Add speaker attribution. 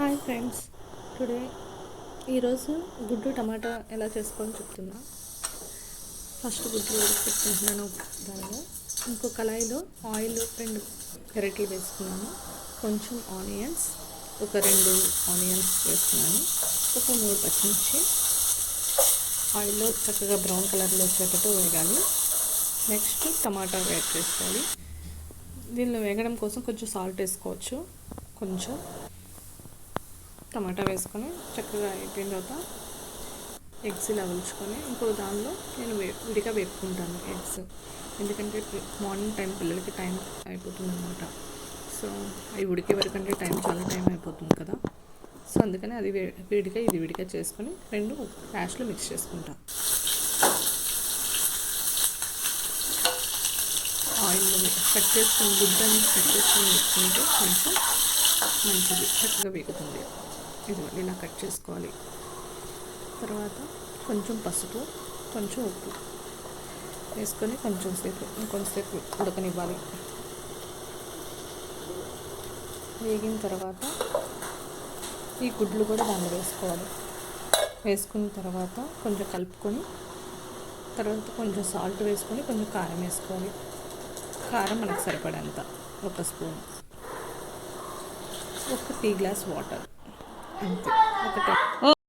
Speaker 1: Hi friends today ఈరోజు గుడ్డు టమాటా ఎలా చేసుకోవాలో చెప్తున్నా. ఫస్ట్ గుడ్డు పెట్టుకుంటున్నాను దానిలో. ఇంకో కళాయిలో ఆయిల్ రెండు గరిటెలు వేసుకున్నాను. కొంచెం ఆనియన్స్ ఒక రెండు ఆనియన్స్ వేసుకున్నాను. ఒక మూడు పచ్చిమిర్చి. ఆయిల్లో చక్కగా బ్రౌన్ కలర్లో వచ్చేటట్టు వేగాలి. నెక్స్ట్ టమాటా యాడ్ చేసుకోవాలి దీనిలో వేగడం కోసం కొంచెం సాల్ట్ వేసుకోవచ్చు. కొంచెం టమాటా వేసుకొని చక్కగా అయిపోయిన తర్వాత ఎగ్స్ ఇలా ఉంచుకొని ఇంకో దానిలో నేను వే విడిగా వేపుకుంటాను ఎగ్స్. ఎందుకంటే మార్నింగ్ టైం పిల్లలకి టైం అయిపోతుంది అనమాట సో అవి ఉడికే వరకు అంటే టైం చాలా టైం అయిపోతుంది కదా. సో అందుకని అది విడిగా ఇది విడిగా చేసుకొని రెండు మ్యాష్లో మిక్స్ చేసుకుంటాను ఆయిల్ కట్ చేసుకుని గుడ్డని కట్ చేసుకొని వేసుకుంటే కొంచెం మంచిది చక్కగా వేగుతుంది. ఇదిగోండి ఇలా కట్ చేసుకోవాలి. తర్వాత కొంచెం పసుపు కొంచెం ఉప్పు వేసుకొని కొంచెం సేపు ఇంకొంచెంసేపు ఉడకనివ్వాలి. వేగిన తర్వాత ఈ గుడ్లు కూడా దాన్ని వేసుకోవాలి. వేసుకున్న తర్వాత కొంచెం కలుపుకొని తర్వాత కొంచెం సాల్ట్ వేసుకొని కొంచెం కారం వేసుకోవాలి. కారం మనకు సరిపడంత ఒక స్పూన్. ఒక టీ గ్లాస్ వాటర్. 어.